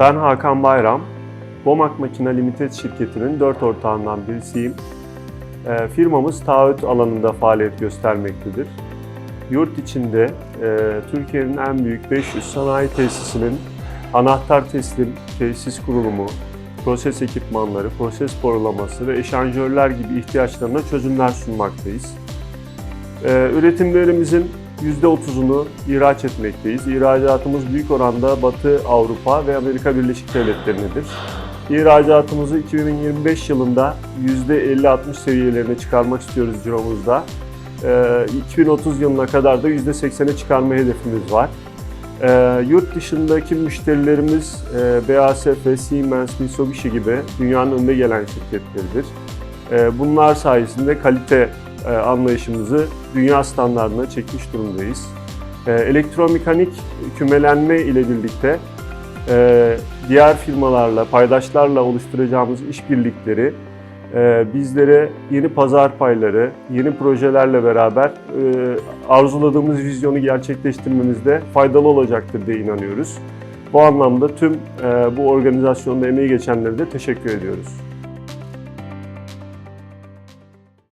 Ben Hakan Bayram. Bomak Makina Limited şirketinin dört ortağından birisiyim. E, firmamız taahhüt alanında faaliyet göstermektedir. Yurt içinde e, Türkiye'nin en büyük 500 sanayi tesisinin anahtar teslim, tesis kurulumu, proses ekipmanları, proses borulaması ve eşanjörler gibi ihtiyaçlarına çözümler sunmaktayız. Ee, üretimlerimizin %30'unu ihraç etmekteyiz. İhracatımız büyük oranda Batı Avrupa ve Amerika Birleşik Devletleri'nedir. İhracatımızı 2025 yılında %50-60 seviyelerine çıkarmak istiyoruz ciromuzda. Ee, 2030 yılına kadar da %80'e çıkarma hedefimiz var. Ee, yurt dışındaki müşterilerimiz e, BASF, Siemens, Mitsubishi gibi dünyanın önde gelen şirketleridir. Ee, bunlar sayesinde kalite e, anlayışımızı dünya standartına çekmiş durumdayız. Ee, elektromekanik kümelenme ile birlikte e, diğer firmalarla, paydaşlarla oluşturacağımız işbirlikleri e, bizlere yeni pazar payları, yeni projelerle beraber e, arzuladığımız vizyonu gerçekleştirmemizde faydalı olacaktır diye inanıyoruz. Bu anlamda tüm e, bu organizasyonda emeği geçenlere de teşekkür ediyoruz.